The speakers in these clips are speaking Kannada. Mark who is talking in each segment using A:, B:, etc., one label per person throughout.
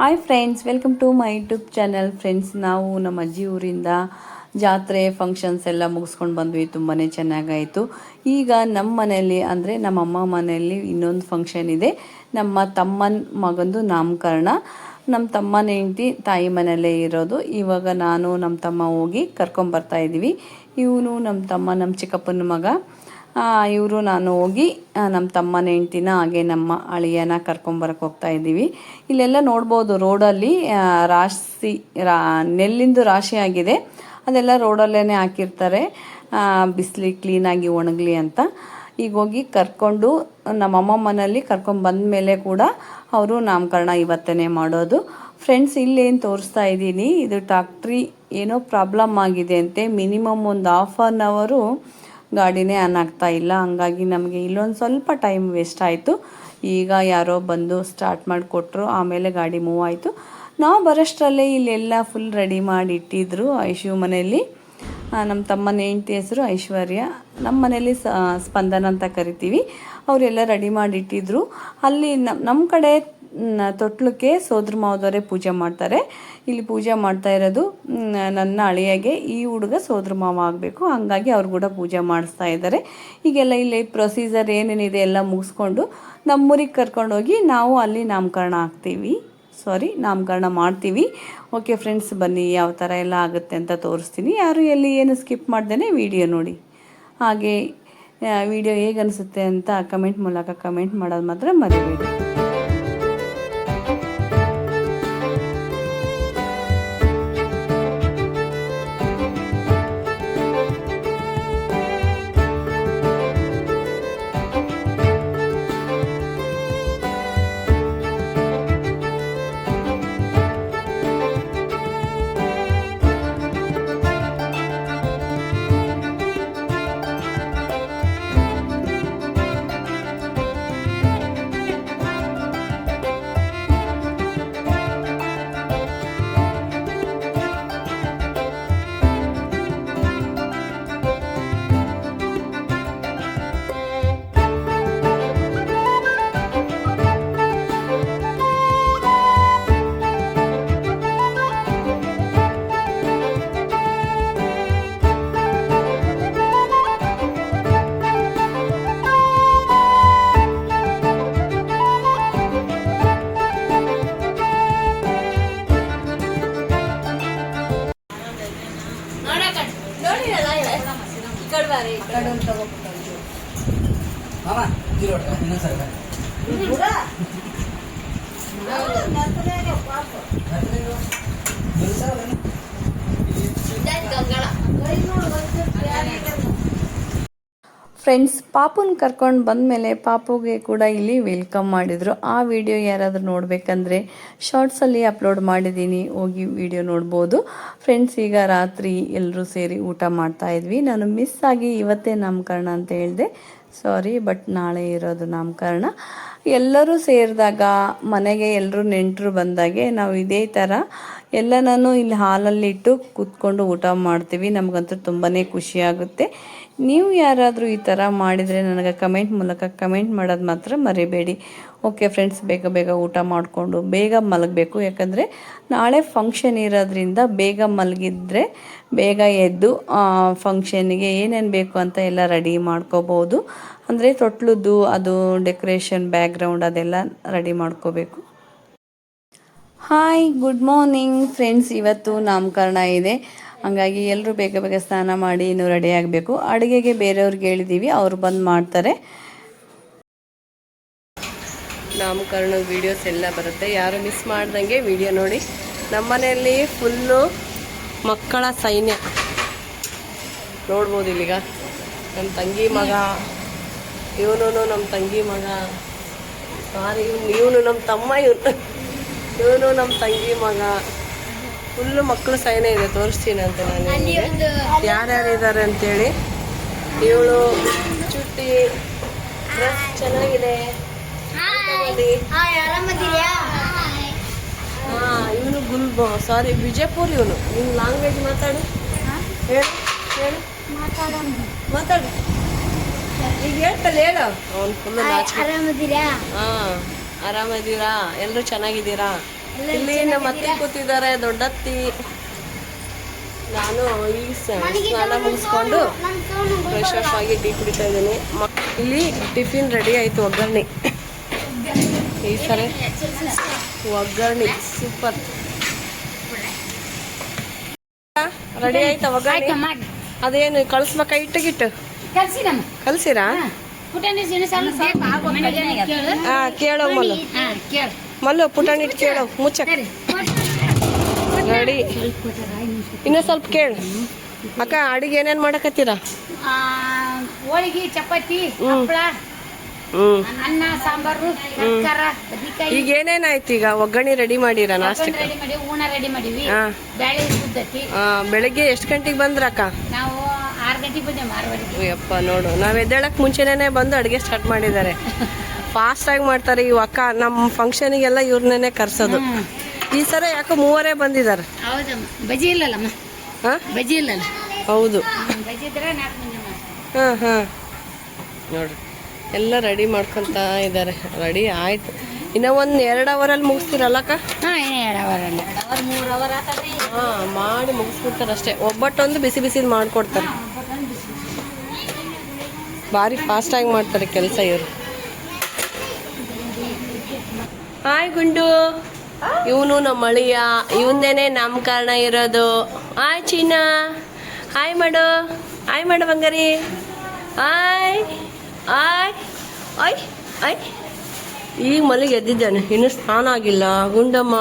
A: Hi friends welcome to my YouTube channel friends ನಾವು ನಮ್ಮ ಅಜ್ಜಿ ಊರಿಂದ ಜಾತ್ರೆ ಫಂಕ್ಷನ್ಸ್ ಎಲ್ಲ ಮುಗಿಸ್ಕೊಂಡು ಬಂದ್ವಿ. ತುಂಬಾ ಚೆನ್ನಾಗಾಯಿತು. ಈಗ ನಮ್ಮ ಮನೆಯಲ್ಲಿ, ಅಂದರೆ ನಮ್ಮ ಅಮ್ಮ ಮನೆಯಲ್ಲಿ ಇನ್ನೊಂದು ಫಂಕ್ಷನ್ ಇದೆ. ನಮ್ಮ ತಮ್ಮನ ಮಗಂದು ನಾಮಕರಣ. ನಮ್ಮ ತಮ್ಮನ ಹೆಂಡತಿ ತಾಯಿ ಮನೆಯಲ್ಲೇ ಇರೋದು. ಇವಾಗ ನಾನು ನಮ್ಮ ತಮ್ಮ ಹೋಗಿ ಕರ್ಕೊಂಬರ್ತಾ ಇದ್ದೀವಿ ಇವನು ನಮ್ಮ ತಮ್ಮ ನಮ್ಮ ಚಿಕ್ಕಪ್ಪನ ಮಗ. ಇವರು ನಾನು ಹೋಗಿ ನಮ್ಮ ತಮ್ಮನ ಹೆಂಡ್ತಿನ ಹಾಗೆ ನಮ್ಮ ಅಳಿಯನ ಕರ್ಕೊಂಬರಕ್ಕೆ ಹೋಗ್ತಾ ಇದ್ದೀವಿ. ಇಲ್ಲೆಲ್ಲ ನೋಡ್ಬೋದು, ರೋಡಲ್ಲಿ ರಾಶಿ, ರಾ, ನೆಲ್ಲಿಂದು ರಾಶಿ ಆಗಿದೆ. ಅದೆಲ್ಲ ರೋಡಲ್ಲೇ ಹಾಕಿರ್ತಾರೆ. ಬಿಸಿಲಿ ಕ್ಲೀನಾಗಿ ಒಣಗಲಿ ಅಂತ. ಈಗ ಹೋಗಿ ಕರ್ಕೊಂಡು, ನಮ್ಮಮ್ಮ ಮನೇಲಿ ಕರ್ಕೊಂಡು ಬಂದ ಮೇಲೆ ಕೂಡ ಅವರು ನಾಮಕರಣ ಇವತ್ತೇ ಮಾಡೋದು. ಫ್ರೆಂಡ್ಸ್ ಇಲ್ಲೇನು ತೋರಿಸ್ತಾ ಇದ್ದೀನಿ. ಇದು ಟ್ಯಾಕ್ಟ್ರಿ ಏನೋ ಪ್ರಾಬ್ಲಮ್ ಆಗಿದೆ ಅಂತೆ. ಮಿನಿಮಮ್ ಒಂದು ಹಾಫ್ ಆನ್ ಅವರು ಗಾಡಿನೇ ಆನ್ ಆಗ್ತಾ ಇಲ್ಲ. ಹಂಗಾಗಿ ನಮಗೆ ಇಲ್ಲೊಂದು ಸ್ವಲ್ಪ ಟೈಮ್ ವೇಸ್ಟ್ ಆಯಿತು. ಈಗ ಯಾರೋ ಬಂದು ಸ್ಟಾರ್ಟ್ ಮಾಡಿಕೊಟ್ರು, ಆಮೇಲೆ ಗಾಡಿ ಮೂವ್ ಆಯಿತು. ನಾವು ಬರೋಷ್ಟರಲ್ಲೇ ಇಲ್ಲೆಲ್ಲ ಫುಲ್ ರೆಡಿ ಮಾಡಿ ಇಟ್ಟಿದ್ರು ಐಶು ಮನೆಯಲ್ಲಿ. ನಮ್ಮ ತಮ್ಮನ ಹೆಂಡತಿ ಹೆಸರು ಐಶ್ವರ್ಯ. ನಮ್ಮ ಮನೇಲಿ ಸ್ಪಂದನ ಅಂತ ಕರಿತೀವಿ. ಅವರೆಲ್ಲ ರೆಡಿ ಮಾಡಿ ಇಟ್ಟಿದ್ರು. ಅಲ್ಲಿ ನಮ್ಮ ನಮ್ಮ ಕಡೆ ತೊಟ್ಲಕ್ಕೆ ಸೋದ್ರ ಮಾವದವರೇ ಪೂಜೆ ಮಾಡ್ತಾರೆ. ಇಲ್ಲಿ ಪೂಜೆ ಮಾಡ್ತಾ ಇರೋದು ನನ್ನ ಅಳಿಯಾಗೆ ಈ ಹುಡುಗ ಸೋದ್ರ ಮಾವ ಆಗಬೇಕು. ಹಾಗಾಗಿ ಅವ್ರು ಕೂಡ ಪೂಜೆ ಮಾಡಿಸ್ತಾ ಇದ್ದಾರೆ. ಈಗೆಲ್ಲ ಇಲ್ಲಿ ಪ್ರೊಸೀಜರ್ ಏನೇನಿದೆ ಎಲ್ಲ ಮುಗಿಸ್ಕೊಂಡು ನಮ್ಮೂರಿಗೆ ಕರ್ಕೊಂಡೋಗಿ ನಾವು ಅಲ್ಲಿ ನಾಮಕರಣ ಆಗ್ತೀವಿ ಸಾರಿ ನಾಮಕರಣ ಮಾಡ್ತೀವಿ. ಓಕೆ ಫ್ರೆಂಡ್ಸ್ ಬನ್ನಿ, ಯಾವ ಥರ ಎಲ್ಲ ಆಗುತ್ತೆ ಅಂತ ತೋರಿಸ್ತೀನಿ. ಯಾರು ಎಲ್ಲಿ ಏನು ಸ್ಕಿಪ್ ಮಾಡ್ದೇ ವಿಡಿಯೋ ನೋಡಿ. ಹಾಗೆ ವಿಡಿಯೋ ಹೇಗೆ ಅನಿಸುತ್ತೆ ಅಂತ ಕಮೆಂಟ್ ಮೂಲಕ ಕಮೆಂಟ್ ಮಾಡೋದು ಮಾತ್ರ ಮರಿಬೇಡಿ. ಫ್ರೆಂಡ್ಸ್ ಪಾಪುನ ಕರ್ಕೊಂಡು ಬಂದಮೇಲೆ ಪಾಪುಗೆ ಕೂಡ ಇಲ್ಲಿ ವೆಲ್ಕಮ್ ಮಾಡಿದರು. ಆ ವಿಡಿಯೋ ಯಾರಾದರೂ ನೋಡಬೇಕಂದ್ರೆ ಶಾರ್ಟ್ಸಲ್ಲಿ ಅಪ್ಲೋಡ್ ಮಾಡಿದ್ದೀನಿ, ಹೋಗಿ ವಿಡಿಯೋ ನೋಡ್ಬೋದು. ಫ್ರೆಂಡ್ಸ್ ಈಗ ರಾತ್ರಿ ಎಲ್ಲರೂ ಸೇರಿ ಊಟ ಮಾಡ್ತಾ ಇದ್ವಿ. ನಾನು ಮಿಸ್ ಆಗಿ ಇವತ್ತೇ ನಾಮಕರಣ ಅಂತ ಹೇಳಿದೆ. ಸಾರಿ ಬಟ್ ನಾಳೆ ಇರೋದು ನಾಮಕರಣ. ಎಲ್ಲರೂ ಸೇರಿದಾಗ ಮನೆಗೆ ಎಲ್ಲರೂ ನೆಂಟರು ಬಂದಾಗೆ ನಾವು ಇದೇ ಥರ ಎಲ್ಲ ನಾನು ಇಲ್ಲಿ ಹಾಲಲ್ಲಿ ಇಟ್ಟು ಕೂತ್ಕೊಂಡು ಊಟ ಮಾಡ್ತೀವಿ. ನಮಗಂತೂ ತುಂಬಾ ಖುಷಿಯಾಗುತ್ತೆ ನೀವು ಯಾರಾದರೂ ಈ ಥರ ಮಾಡಿದರೆ ನನಗೆ ಕಮೆಂಟ್ ಮೂಲಕ ಕಮೆಂಟ್ ಮಾಡೋದು ಮಾತ್ರ ಮರಿಬೇಡಿ. ಓಕೆ ಫ್ರೆಂಡ್ಸ್, ಬೇಗ ಬೇಗ ಊಟ ಮಾಡಿಕೊಂಡು ಬೇಗ ಮಲಗಬೇಕು. ಯಾಕಂದರೆ ನಾಳೆ ಫಂಕ್ಷನ್ ಇರೋದ್ರಿಂದ ಬೇಗ ಮಲಗಿದ್ರೆ ಬೇಗ ಎದ್ದು ಫಂಕ್ಷನ್ಗೆ ಏನೇನು ಬೇಕು ಅಂತ ಎಲ್ಲ ರೆಡಿ ಮಾಡ್ಕೋಬೋದು. ಅಂದರೆ ತೊಟ್ಲದ್ದು, ಅದು ಡೆಕೋರೇಷನ್ ಬ್ಯಾಕ್ಗ್ರೌಂಡ್ ಅದೆಲ್ಲ ರೆಡಿ ಮಾಡ್ಕೋಬೇಕು. ಹಾಯ್ ಗುಡ್ ಮಾರ್ನಿಂಗ್ ಫ್ರೆಂಡ್ಸ್ ಇವತ್ತು ನಾಮಕರಣ ಇದೆ. ಹಾಗಾಗಿ ಎಲ್ಲರೂ ಬೇಗ ಬೇಗ ಸ್ನಾನ ಮಾಡಿ ಇನ್ನು ರೆಡಿ ಆಗಬೇಕು. ಅಡುಗೆಗೆ ಬೇರೆಯವ್ರಿಗೆ ಹೇಳಿದ್ದೀವಿ ಅವರು ಬಂದು ಮಾಡ್ತಾರೆ. ನಾಮಕರಣದ ವೀಡಿಯೋಸ್ ಎಲ್ಲ ಬರುತ್ತೆ. ಯಾರು ಮಿಸ್ ಮಾಡ್ದಂಗೆ ವಿಡಿಯೋ ನೋಡಿ. ನಮ್ಮನೆಯಲ್ಲಿ ಫುಲ್ಲು ಮಕ್ಕಳ ಸೈನ್ಯ. ನೋಡ್ಬೋದು ಇಲ್ಲಿಗ. ನನ್ನ ತಂಗಿ ಮಗ. ಇವನು ನಮ್ಮ ತಂಗಿ ಮಗ. ಸಾರಿ ಇವ್ನು ಇವನು ನಮ್ಮ ತಮ್ಮ ಇವನು. ಇವನು ನಮ್ಮ ತಂಗಿ ಮಗ. ಫುಲ್ಲು ಮಕ್ಕಳು ಸೈನೇ ಇದೆ ತೋರಿಸ್ತೀನಿ ಅಂತ ನಾನು ಯಾರ್ಯಾರಿದ್ದಾರೆ ಅಂತೇಳಿ. ಇವಳು ಚುಟ್ಟಿ ಡ್ರೆಸ್ ಚೆನ್ನಾಗಿದೆ. ಹಾಂ ಹಾ ಇವನು ಗುಲ್ಬ ಸಾರಿ ವಿಜಯಪುರ್ ಇವನು. ನಿಮ್ಮ ಲ್ಯಾಂಗ್ವೇಜ್ ಮಾತಾಡು. ಹೇಳು ಹೇಳು. ಮಾತಾಡು. ಈಗ ಹೇಳ್ತಲ್ಲ ಹೇಳು. ಅವ್ನು ಫುಲ್
B: ಆರಾಮದಿರಾ?
A: ಹಾ ಆರಾಮದೀರಾ? ಎಲ್ಲರೂ ಚೆನ್ನಾಗಿದ್ದೀರಾ?
C: ಇಲ್ಲಿ ನಮ್ಮ ಅತ್ತೆ ಕೂತಿದ್ದಾರೆ ದೊಡ್ಡತ್ತಿ ನಾನು ಈ ಸ್ನಾನ ಮುಗಿಸ್ಕೊಂಡು ಫ್ರೆಶ್ ಅಪ್ ಆಗಿ ಟೀ ಕುಡಿತಾ ಇದ್ದೀನಿ. ಮ- ಇಲ್ಲಿ ಟಿಫಿನ್ ರೆಡಿ ಆಯ್ತು ಒಗ್ಗರಣೆ. ಈ ಸರಿ ಒಗ್ಗರಣೆ ಸೂಪರ್. ರೆಡಿ ಆಯ್ತಾ ಒಗ್ಗರಣೆ? ಅದೇನು ಕಳಿಸ್ಬೇಕಾ ಇಟ್ಟಗಿಟ್ಟು.
B: ಕಲ್ಸಿ ನಮ್ಮ
C: ಕಲ್ಸಿರಾ
B: ಪುಟಾಣಿ
C: ಹಾ ಕೇಳೋ ಮಲ್ಲು.
B: ಹಾ ಕೇಳು.
C: ಮಲ್ಲು ಪುಟಾಣಿ ಇಟ್ಟು ಕೇಳೋ ಮುಚ್ಚ ರೆಡಿ ಇನ್ನೂ ಸ್ವಲ್ಪ ಕೇಳು. ಅಕ್ಕ ಅಡಿಗೆ ಏನೇನು ಮಾಡಕತ್ತೀರ?
B: ಆ, ಹೋಳಿಗೆ ಚಪಾತಿ
C: ಹ್ಮ್.
B: ಹಪ್ಪಳ
C: ಹ್ಮ್.
B: ಅನ್ನ ಸಾಂಬಾರು
C: ಈಗ ಏನೇನಾಯ್ತು ಈಗ? ಒಗ್ಗರಣೆ ರೆಡಿ ಮಾಡಿರ ನಾಷ್ಟಕ್ಕೆ
B: ರೆಡಿ ಮಾಡಿ ಹೂಣ ರೆಡಿ ಮಾಡಿವಿ
C: ಹಾ.
B: ಬ್ಯಾಳೆ
C: ಬೆಳಗ್ಗೆ ಎಷ್ಟು ಗಂಟೆಗೆ ಬಂದ್ರಕ್ಕ?
B: ನಾವು ಮಾರವಾಡಿಗೆ
C: ನೋಡು. ನಾವು ಎದ್ದೇಳಕ್ ಮುಂಚೆನೇ ಬಂದು ಅಡುಗೆ ಸ್ಟಾರ್ಟ್ ಮಾಡಿದ್ದಾರೆ. ಫಾಸ್ಟಾಗಿ ಮಾಡ್ತಾರೆ ಈ ಅಕ್ಕ. ನಮ್ಮ ಫಂಕ್ಷನಿಗೆಲ್ಲ ಇವ್ರನ್ನೇ ಕರ್ಸೋದು. ಈ ಸಲ ಯಾಕೋ ಮೂವರೇ ಬಂದಿದ್ದಾರೆ?
B: ಹೌದಮ್ಮ ಬಜಿ ಇಲ್ಲಲ್ಲಮ್ಮ
C: ಹಾ?
B: ಬಜಿ ಇಲ್ಲಲ್ಲ?
C: ಹೌದು. ಹಾಂ ಹಾಂ. ನೋಡ್ರಿ ಎಲ್ಲ ರೆಡಿ ಮಾಡ್ಕೊಂತ ಇದ್ದಾರೆ. ರೆಡಿ ಆಯ್ತು. ಇನ್ನೂ ಒಂದು ಎರಡು ಅವರಲ್ಲಿ ಮುಗಿಸ್ತೀರಲ್ಲಕ್ಕ
B: ಹಾ ಏನು ಎರಡು ಅವರ್ ಅಲ್ಲ. ಅವರ್ ಮೂರು ಅವರ್ ಆತದ್ರಿ
C: ಹಾಂ ಮಾಡಿ ಮುಗಿಸ್ಬಿಡ್ತಾರೆ ಅಷ್ಟೇ ಒಬ್ಬಟ್ಟೊಂದು ಬಿಸಿ ಬಿಸಿದು ಮಾಡಿಕೊಡ್ತಾರೆ. ಭಾರಿ ಫಾಸ್ಟಾಗಿ ಮಾಡ್ತಾರೆ ಕೆಲಸ ಇವರು. ಹಾಯ್ ಗುಂಡು. ಇವನು ನಮ್ಮ ಅಳಿಯ. ಇವನ್ನೇನೆ ನಮ್ಮ ಕಾರಣ ಇರೋದು. Hi China. ಹಾಯ್ ಮಾಡು. ಹಾಯ್ ಮಾಡು ಬಂಗಾರಿ. ಹಾಯ್. ಹಾಯ್. ಆಯ್ ಆಯ್ ಈಗ ಮಲ್ಲಿಗೆ ಎದ್ದಿದ್ದಾನೆ. ಇನ್ನೂ ಸ್ನಾನ ಆಗಿಲ್ಲ. ಗುಂಡಮ್ಮ.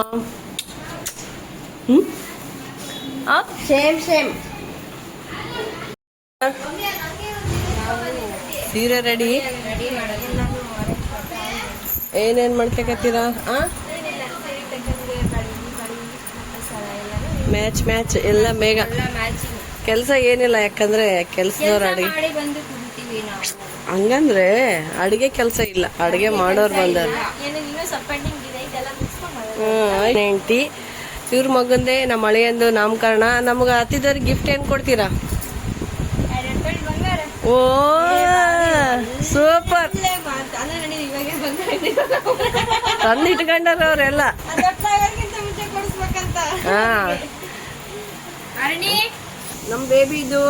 C: ಹ್ಞೂ ಸೇಮ್ ಸೇಮ್ ಸೀರೆ ರೆಡಿ ಏನೇನ್ ಮಾಡ್ಕೊತೀರಾ ಆ? ಮ್ಯಾಚ್ ಮ್ಯಾಚ್ ಎಲ್ಲ ಬೇಗ ಕೆಲಸ ಏನಿಲ್ಲ ಯಾಕಂದ್ರೆ ಕೆಲಸದವ್ರು ಅಡಿಗೆ. ಹಂಗಂದ್ರೆ ಅಡಿಗೆ ಕೆಲಸ ಇಲ್ಲ. ಅಡಿಗೆ ಮಾಡೋರು ಬಂದಾರ ಹ್ಮ್ ಹೆಂಡತಿ. ಇವ್ರ ಮಗಂದೇ ನಮ್ಮ ಹಳೆಯಂದು ನಾಮಕರಣ. ನಮ್ಗೆ ಹತ್ತಿದವ್ರಿಗೆ ಗಿಫ್ಟ್ ಏನ್ ಕೊಡ್ತೀರಾ? ಓ ಸೂಪರ್ ತಂದು ಇಟ್ಕೊಂಡಾರ ಅವರೆಲ್ಲ ನಮ್ ಬೇಬಿ ಇದು.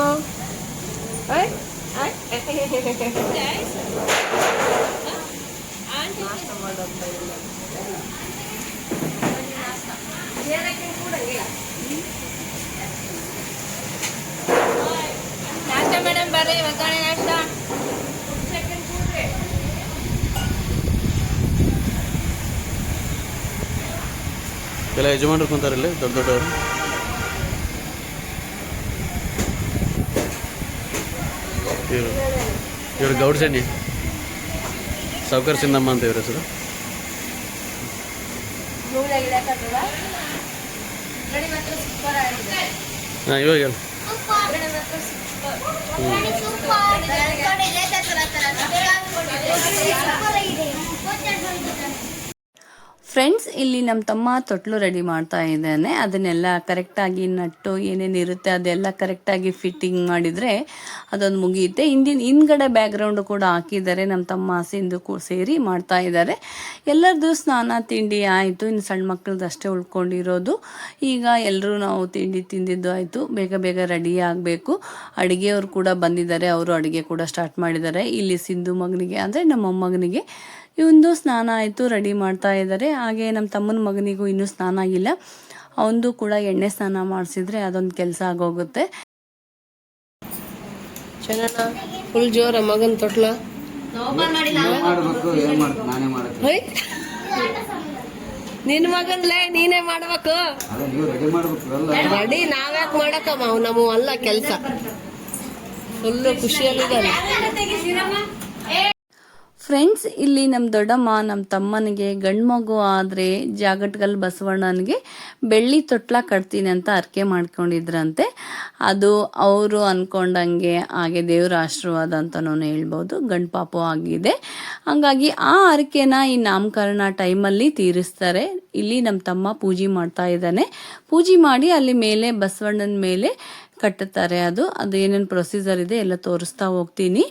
C: ನಾಷ್ಟ
B: ಮೇಡಮ್ ಬರ್ರಿ ಒಗ್ಗರಣೆ ನಾಷ್ಟ.
D: ಎಲ್ಲ ಯಜಮಾನರು ಕುಂತಾರೆ ಇಲ್ಲಿ, ದೊಡ್ಡ ದೊಡ್ಡವರು. ಇವರು ಇವರು ಗೌಡ್ಸಣ್ಣಿ ಸೌಕರ್ ಸಿಂಧಮ್ಮ ಅಂತ ಇವ್ರ ಹೆಸರು. ಹಾಂ, ಇವಾಗ ಹೇಳು.
C: ಫ್ರೆಂಡ್ಸ್ ಇಲ್ಲಿ ನಮ್ಮ ತಮ್ಮ ತೊಟ್ಲು ರೆಡಿ ಮಾಡ್ತಾ ಇದ್ದಾನೆ. ಅದನ್ನೆಲ್ಲ ಕರೆಕ್ಟಾಗಿ ನಟ್ಟು ಏನೇನು ಇರುತ್ತೆ ಅದೆಲ್ಲ ಕರೆಕ್ಟಾಗಿ ಫಿಟ್ಟಿಂಗ್ ಮಾಡಿದರೆ ಅದೊಂದು ಮುಗಿಯುತ್ತೆ. ಹಿಂದಿನ ಹಿಂದ್ಗಡೆ ಬ್ಯಾಕ್ಗ್ರೌಂಡು ಕೂಡ ಹಾಕಿದ್ದಾರೆ. ನಮ್ಮ ತಮ್ಮ ಸಿಂಧು ಕೂ ಸೇರಿ ಮಾಡ್ತಾ ಇದ್ದಾರೆ. ಎಲ್ಲರದ್ದು ಸ್ನಾನ, ತಿಂಡಿ ಆಯಿತು. ಇನ್ನು ಸಣ್ಣ ಮಕ್ಕಳದ್ದು ಅಷ್ಟೇ ಉಳ್ಕೊಂಡಿರೋದು. ಈಗ ಎಲ್ಲರೂ ನಾವು ತಿಂಡಿ ತಿಂದಿದ್ದು ಆಯಿತು. ಬೇಗ ಬೇಗ ರೆಡಿ ಆಗಬೇಕು. ಅಡುಗೆಯವರು ಕೂಡ ಬಂದಿದ್ದಾರೆ. ಅವರು ಅಡುಗೆ ಕೂಡ ಸ್ಟಾರ್ಟ್ ಮಾಡಿದ್ದಾರೆ. ಇಲ್ಲಿ ಸಿಂಧು ಮಗನಿಗೆ, ಅಂದರೆ ನಮ್ಮ ಮೊಮ್ಮಗನಿಗೆ ಇವಂದು ಸ್ನಾನ ಆಯಿತು, ರೆಡಿ ಮಾಡ್ತಾ ಇದ್ದಾರೆ. ಹಾಗೆ ನಮ್ಮ ತಮ್ಮನ ಮಗನಿಗೂ ಇನ್ನೂ ಸ್ನಾನ ಆಗಿಲ್ಲ. ಅವನದು ಕೂಡ ಎಣ್ಣೆ ಸ್ನಾನ ಮಾಡಿಸಿದ್ರೆ ಅದೊಂದು ಕೆಲಸ ಆಗೋಗುತ್ತೆ. ಫುಲ್ ಜೋರ ಮಗನ ತೊಟ್ಲ.
E: ನಾನೇ
C: ಮಗನ್ಲೇ ನೀನೇ ಮಾಡ್ಬೇಕು.
E: ರೆಡಿ,
C: ನಾವ್ಯಾಕ್ ಮಾಡಕ್ಕಮ್ಮ ಅವ್ ನಮ್ಮ ಅಲ್ಲ ಕೆಲಸ. ಫುಲ್ ಖುಷಿಯಲ್ಲಿದ್ದಾನೆ ಫ್ರೆಂಡ್ಸ್ ಇಲ್ಲಿ ನಮ್ಮ ದೊಡ್ಡಮ್ಮ ನಮ್ಮ ತಮ್ಮನಿಗೆ ಗಂಡು ಮಗು ಆದರೆ ಜಾಗಟ್ಗಲ್ ಬಸವಣ್ಣನಿಗೆ ಬೆಳ್ಳಿ ತೊಟ್ಲ ಕಟ್ತೀನಿ ಅಂತ ಅರ್ಕೆ ಮಾಡ್ಕೊಂಡಿದ್ರಂತೆ. ಅದು ಅವರು ಅಂದ್ಕೊಂಡಂಗೆ ಹಾಗೆ ದೇವರ ಆಶೀರ್ವಾದ ಅಂತಲೂ ಹೇಳ್ಬೋದು. ಗಂಡು ಪಾಪು ಆಗಿದೆ. ಹಂಗಾಗಿ ಆ ಅರ್ಕೆನ ಈ ನಾಮಕರಣ ಟೈಮಲ್ಲಿ ತೀರಿಸ್ತಾರೆ. ಇಲ್ಲಿ ನಮ್ಮ ತಮ್ಮ ಪೂಜೆ ಮಾಡ್ತಾ ಇದ್ದಾನೆ. ಪೂಜೆ ಮಾಡಿ ಅಲ್ಲಿ ಮೇಲೆ ಬಸವಣ್ಣನ ಮೇಲೆ ಕಟ್ಟುತ್ತಾರೆ ಅದು. ಅದು ಏನೇನು ಪ್ರೊಸೀಜರ್ ಇದೆ ಎಲ್ಲ ತೋರಿಸ್ತಾ ಹೋಗ್ತೀನಿ.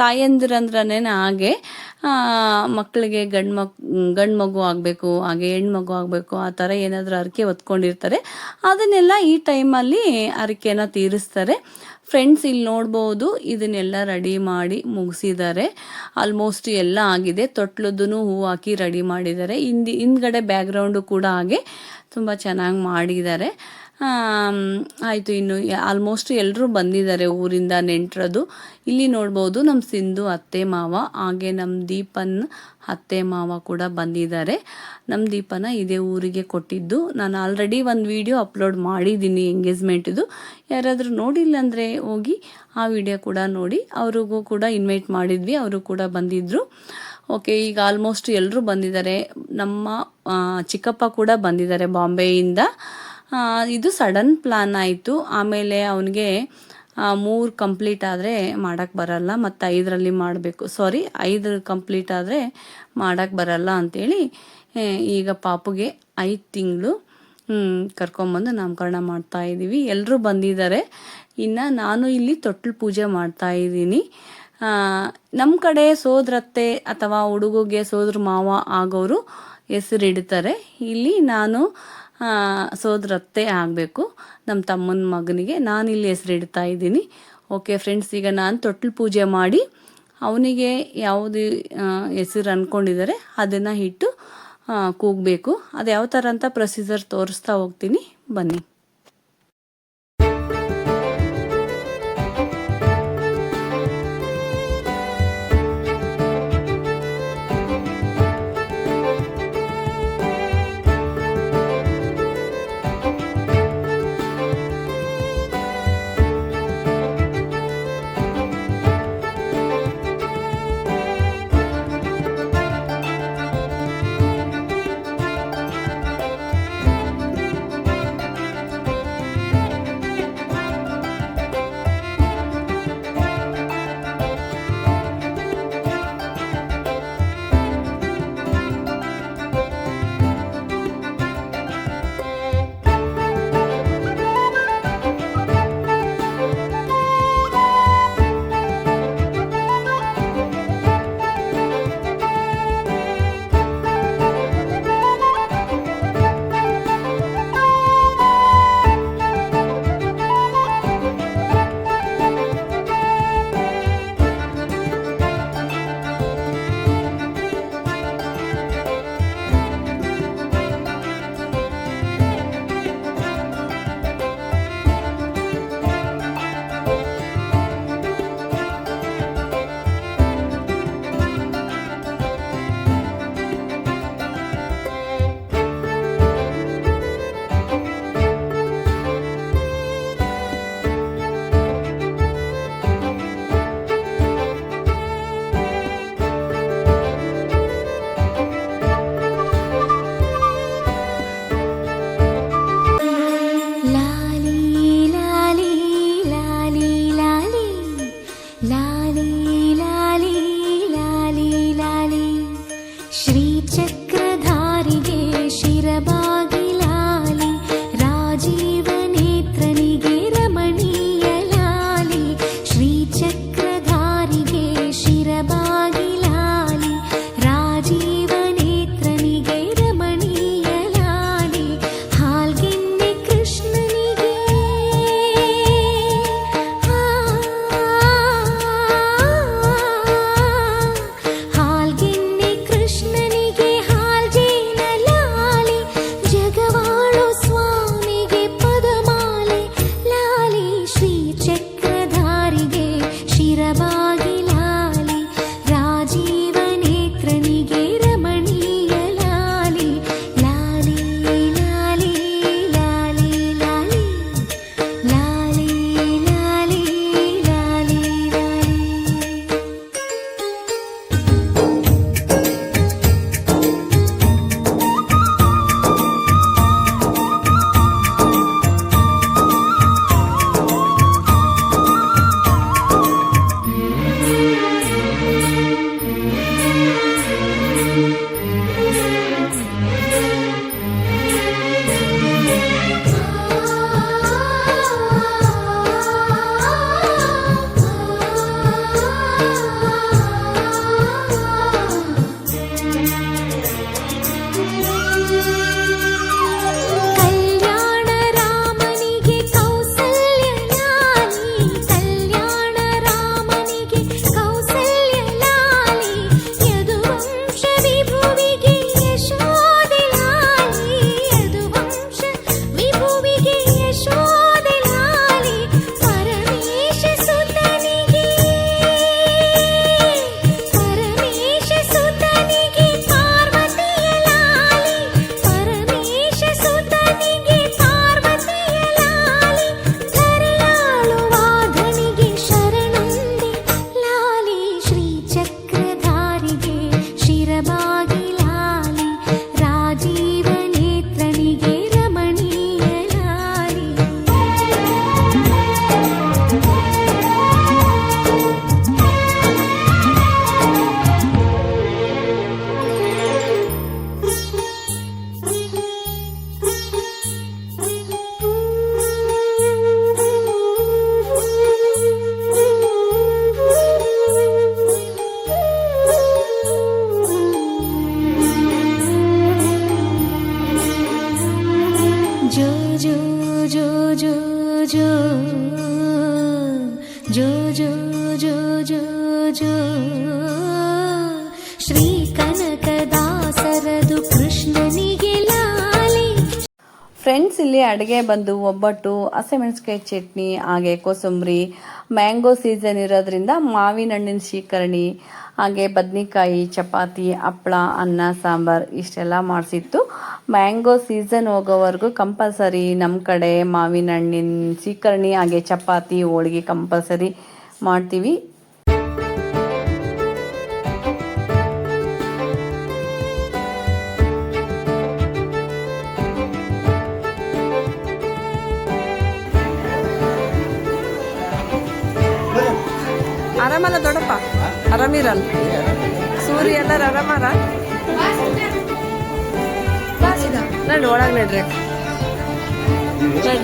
A: ತಾಯಂದಿರಂದ್ರೇ ಹಾಗೆ ಮಕ್ಕಳಿಗೆ ಗಂಡು ಮಕ್, ಗಂಡು ಮಗು ಆಗಬೇಕು, ಹಾಗೆ ಹೆಣ್ಮಗು ಆಗಬೇಕು, ಆ ಥರ ಏನಾದರೂ ಹರಕೆ ಹೊತ್ಕೊಂಡಿರ್ತಾರೆ. ಅದನ್ನೆಲ್ಲ ಈ ಟೈಮಲ್ಲಿ ಹರಕೆನ ತೀರಿಸ್ತಾರೆ. ಫ್ರೆಂಡ್ಸ್ ಇಲ್ಲಿ ನೋಡ್ಬೋದು, ಇದನ್ನೆಲ್ಲ ರೆಡಿ ಮಾಡಿ ಮುಗಿಸಿದ್ದಾರೆ. ಆಲ್ಮೋಸ್ಟ್ ಎಲ್ಲ ಆಗಿದೆ. ತೊಟ್ಲದ್ದು ಹೂ ಹಾಕಿ ರೆಡಿ ಮಾಡಿದ್ದಾರೆ. ಹಿಂದಿ, ಹಿಂದ್ಗಡೆ ಬ್ಯಾಕ್ಗ್ರೌಂಡು ಕೂಡ ಹಾಗೆ ತುಂಬ ಚೆನ್ನಾಗಿ ಮಾಡಿದ್ದಾರೆ. ಆಯಿತು ಇನ್ನು ಆಲ್ಮೋಸ್ಟ್ ಎಲ್ಲರೂ ಬಂದಿದ್ದಾರೆ ಊರಿಂದ ನೆಂಟರದು. ಇಲ್ಲಿ ನೋಡ್ಬೋದು ನಮ್ಮ ಸಿಂಧು ಅತ್ತೆ ಮಾವ, ಹಾಗೆ ನಮ್ಮ ದೀಪನ್ ಅತ್ತೆ ಮಾವ ಕೂಡ ಬಂದಿದ್ದಾರೆ. ನಮ್ಮ ದೀಪನ ಇದೇ ಊರಿಗೆ ಕೊಟ್ಟಿದ್ದು. ನಾನು ಆಲ್ರೆಡಿ ಒಂದು ವಿಡಿಯೋ ಅಪ್ಲೋಡ್ ಮಾಡಿದ್ದೀನಿ ಎಂಗೇಜ್ಮೆಂಟಿದು ಯಾರಾದರೂ ನೋಡಿಲ್ಲ ಅಂದರೆ ಹೋಗಿ ಆ ವಿಡಿಯೋ ಕೂಡ ನೋಡಿ. ಅವ್ರಿಗೂ ಕೂಡ ಇನ್ವೈಟ್ ಮಾಡಿದ್ವಿ, ಅವರು ಕೂಡ ಬಂದಿದ್ದರು ಓಕೆ ಈಗ ಆಲ್ಮೋಸ್ಟ್ ಎಲ್ಲರೂ ಬಂದಿದ್ದಾರೆ. ನಮ್ಮ ಚಿಕ್ಕಪ್ಪ ಕೂಡ ಬಂದಿದ್ದಾರೆ ಬಾಂಬೆಯಿಂದ. ಇದು ಸಡನ್ ಪ್ಲ್ಯಾನ್ ಆಯಿತು. ಆಮೇಲೆ ಅವನಿಗೆ ಮೂರು ಕಂಪ್ಲೀಟ್ ಆದರೆ ಮಾಡೋಕ್ಕೆ ಬರಲ್ಲ. ಮತ್ತು ಐದರಲ್ಲಿ ಮಾಡಬೇಕು. ಸಾರಿ, ಐದು ಕಂಪ್ಲೀಟ್ ಆದರೆ ಮಾಡೋಕ್ಕೆ ಬರಲ್ಲ ಅಂಥೇಳಿ ಈಗ ಪಾಪುಗೆ ಐದು ತಿಂಗಳು ಕರ್ಕೊಂಬಂದು ನಾಮಕರಣ ಮಾಡ್ತಾ ಇದ್ದೀವಿ ಎಲ್ಲರೂ ಬಂದಿದ್ದಾರೆ ಇನ್ನು ನಾನು ಇಲ್ಲಿ ತೊಟ್ಲು ಪೂಜೆ ಮಾಡ್ತಾ ಇದ್ದೀನಿ. ನಮ್ಮ ಕಡೆ ಸೋದರತ್ತೆ ಅಥವಾ ಹುಡುಗಗೆ ಸೋದ್ರ ಮಾವ ಆಗೋರು ಹೆಸರಿಡ್ತಾರೆ. ಇಲ್ಲಿ ನಾನು ಸೋದರತ್ತೆ ಆಗಬೇಕು. ನಮ್ಮ ತಮ್ಮನ ಮಗನಿಗೆ ನಾನು ಇಲ್ಲಿ ಹೆಸರಿಡ್ತಾ ಇದ್ದೀನಿ. ಓಕೆ ಫ್ರೆಂಡ್ಸ್, ಈಗ ನಾನು ತೊಟ್ಲು ಪೂಜೆ ಮಾಡಿ ಅವನಿಗೆ ಯಾವುದು ಹೆಸರು ಅಂದ್ಕೊಂಡಿದ್ದಾರೆ ಅದನ್ನು ಇಟ್ಟು ಕೂಗಬೇಕು. ಅದು ಯಾವ ಥರ ಅಂತ ಪ್ರೊಸೀಜರ್ ತೋರಿಸ್ತಾ ಹೋಗ್ತೀನಿ. ಬನ್ನಿ. ಫ್ರೆಂಡ್ಸ್ ಇಲ್ಲಿ ಅಡುಗೆ ಬಂದು ಒಬ್ಬಟ್ಟು ಹಸೆಮೆಣಸಿಕಾಯಿ ಚಟ್ನಿ, ಹಾಗೆ ಕೋಸಂಬರಿ ಮ್ಯಾಂಗೋ ಸೀಸನ್ ಇರೋದ್ರಿಂದ ಮಾವಿನ ಹಣ್ಣಿನ ಶೀಕರಣಿ ಹಾಗೆ ಬದ್ನಿಕಾಯಿ, ಚಪಾತಿ ಹಪ್ಪಳ ಅನ್ನ, ಸಾಂಬಾರ್ ಇಷ್ಟೆಲ್ಲ ಮಾಡಿಸಿತ್ತು. ಮ್ಯಾಂಗೋ ಸೀಸನ್ ಹೋಗೋವರೆಗೂ ಕಂಪಲ್ಸರಿ ನಮ್ಮ ಕಡೆ ಮಾವಿನ ಹಣ್ಣಿನ ಸೀಕರ್ಣಿ ಹಾಗೆ ಚಪಾತಿ, ಹೋಳಿಗೆ ಕಂಪಲ್ಸರಿ ಮಾಡ್ತೀವಿ. ಆರಾಮಲ್ಲ ದೊಡ್ಡಪ್ಪ? ಆರಾಮಿರಲ್ಲ? ಸೂರ್ಯ ಎಲ್ಲಾರ ಆರಾಮಾರ? ನಡ್ ಒಳಗೆ ನಡ್ರಿ. ಇಲ್ಲಿ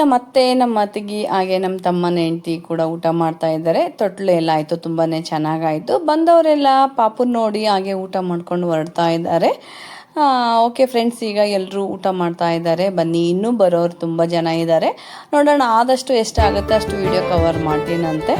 A: ನಮ್ಮ ಅತ್ತೆ ನಮ್ಮ ಅತ್ತಿಗೆ, ಹಾಗೆ ನಮ್ಮ ತಮ್ಮನ ಹೆಂಡತಿ ಕೂಡ ಊಟ ಮಾಡ್ತಾ ಇದ್ದಾರೆ. ತೊಟ್ಲು ಎಲ್ಲ ಆಯಿತು ತುಂಬಾ ಚೆನ್ನಾಗಾಯಿತು. ಬಂದವರೆಲ್ಲ ಪಾಪು ನೋಡಿ ಹಾಗೆ ಊಟ ಮಾಡ್ಕೊಂಡು ಹೊರಡ್ತಾ ಇದ್ದಾರೆ. ಓಕೆ ಫ್ರೆಂಡ್ಸ್ ಈಗ ಎಲ್ಲರೂ ಊಟ ಮಾಡ್ತಾ ಇದ್ದಾರೆ. ಬನ್ನಿ, ಇನ್ನೂ ಬರೋರು ತುಂಬ ಜನ ಇದ್ದಾರೆ. ನೋಡೋಣ, ಆದಷ್ಟು ಎಷ್ಟಾಗುತ್ತೆ ಅಷ್ಟು ವಿಡಿಯೋ ಕವರ್ ಮಾಡ್ತೀನಂತೆ.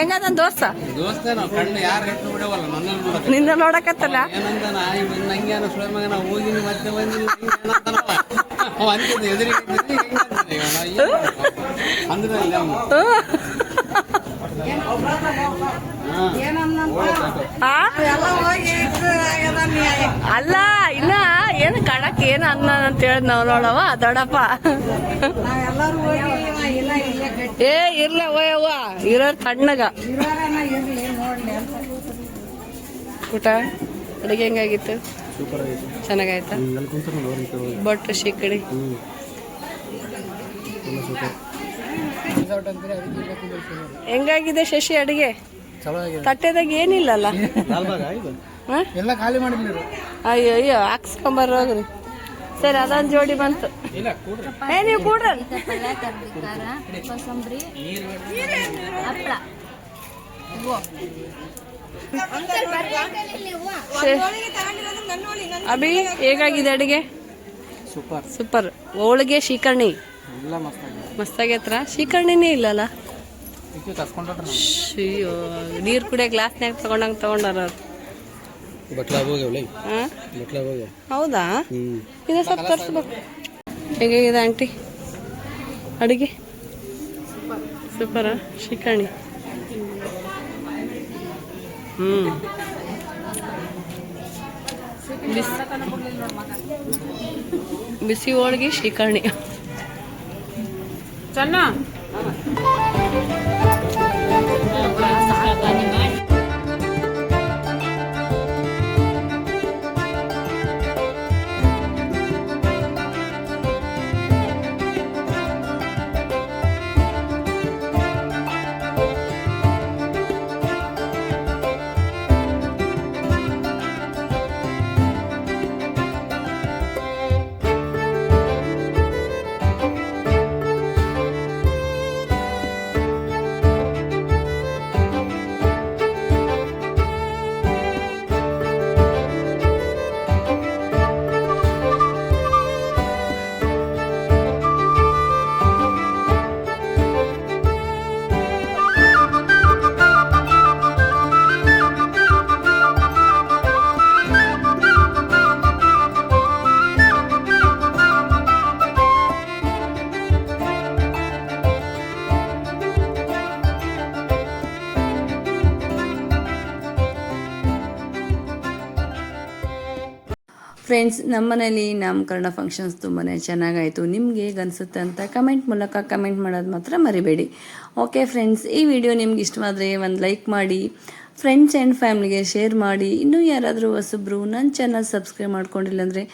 F: ನನ್ನಲ್ಲಿ ದೋಸ್ತ?
A: ನಿನ್ನ ನೋಡಕತ್ತಲ್ಲ? ಅಲ್ಲ ಇನ್ನ ಏನು ಕಣಕ್ ಏನ್ ಅನ್ನ ಅಂತ ಹೇಳಿ ನಾವ್ ನೋಡವ? ದೊಡಪ್ಪ ಏ ಇರ್ಲ ಓಯವ್ವ ಇರೋ ತಣ್ಣಗ. ಊಟ? ಅಡುಗೆ ಹೆಂಗಾಗಿತ್ತು? ಚೆನ್ನಾಗಾಯ್ತ? ಬೊಟ್ಟು
D: ಸೂಪರ್
A: ಹೆಂಗಾಗಿದೆ ಶಶಿ ಅಡುಗೆ? ತಟ್ಟೆದಾಗ ಏನಿಲ್ಲಲ್ಲ?
F: ಎಲ್ಲ ಖಾಲಿ ಮಾಡಿದ್ರು
A: ಅಯ್ಯೋ ಅಯ್ಯೋ ಹಾಕ್ಸ್ಕೊಂಬರ್ ಹೋಗ್ರಿ. ಸರಿ ಅದೊಂದು ಜೋಡಿ ಬಂತು. ಏ ನೀವು ಕೂಡ್ರ?
D: ಪಲ್ಯ ಖಾರ ಕೋಸಂಬರಿ ಹಪ್ಪಳ
A: ಅಭಿ ಹೇಗಾಗಿದೆ ಅಡಿಗೆ?
G: ಸೂಪರ್.
A: ಸೂಪರ್. ಹೋಳಿಗೆ ಶೀಕರ್ಣಿ ಮಸ್ತಾಗೈತ್ರ ಶೀಕರ್ಣಿನೇ ಇಲ್ಲಲ್ಲ? ಅಯ್ಯೋ ನೀರು ಕುಡಿಯೋ ಗ್ಲಾಸ್ನ್ಯಾಗ ತಗೊಂಡಂಗೆ ತಗೊಂಡಾರ ಹೌದಾ? ಇದೇ ಸ್ವಲ್ಪ ತರಿಸ್ಬೇಕು. ಹೇಗಿದೆ ಆಂಟಿ? ಅಡುಗೆ? ಸೂಪರ? ಶಿಕಾಣಿ ಹ್ಞೂ ಬಿಸಿ ಬಿಸಿ ಹೋಳಿಗೆ ಶ್ರೀಕರ್ಣಿ ಚೆನ್ನ? ಫ್ರೆಂಡ್ಸ್ ನಮ್ಮನೇಲಿ ನಾಮಕರಣ ಫಂಕ್ಷನ್ಸ್ ತುಂಬಾ ಚೆನ್ನಾಗಾಯಿತು. ನಿಮಗೆ ಅನಿಸುತ್ತೆ ಅಂತ ಕಮೆಂಟ್ ಮೂಲಕ ಕಮೆಂಟ್ ಮಾಡೋದು ಮಾತ್ರ ಮರಿಬೇಡಿ. ಓಕೆ ಫ್ರೆಂಡ್ಸ್ ಈ ವಿಡಿಯೋ ನಿಮ್ಗೆ ಇಷ್ಟವಾದರೆ ಒಂದು ಲೈಕ್ ಮಾಡಿ ಫ್ರೆಂಡ್ಸ್ ಆ್ಯಂಡ್ ಫ್ಯಾಮ್ಲಿಗೆ ಶೇರ್ ಮಾಡಿ. ಇನ್ನೂ ಯಾರಾದರೂ ಹೊಸಬ್ರು ನನ್ನ ಚಾನಲ್ ಸಬ್ಸ್ಕ್ರೈಬ್ ಮಾಡ್ಕೊಂಡಿಲ್ಲ ಅಂದರೆ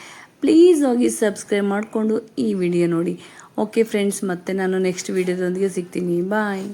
A: ಪ್ಲೀಸ್ ಹೋಗಿ ಸಬ್ಸ್ಕ್ರೈಬ್ ಮಾಡಿಕೊಂಡು ಈ ವಿಡಿಯೋ ನೋಡಿ. ಓಕೆ ಫ್ರೆಂಡ್ಸ್ ಮತ್ತೆ ನಾನು ನೆಕ್ಸ್ಟ್ ವಿಡಿಯೋದೊಂದಿಗೆ ಸಿಗ್ತೀನಿ. ಬಾಯ್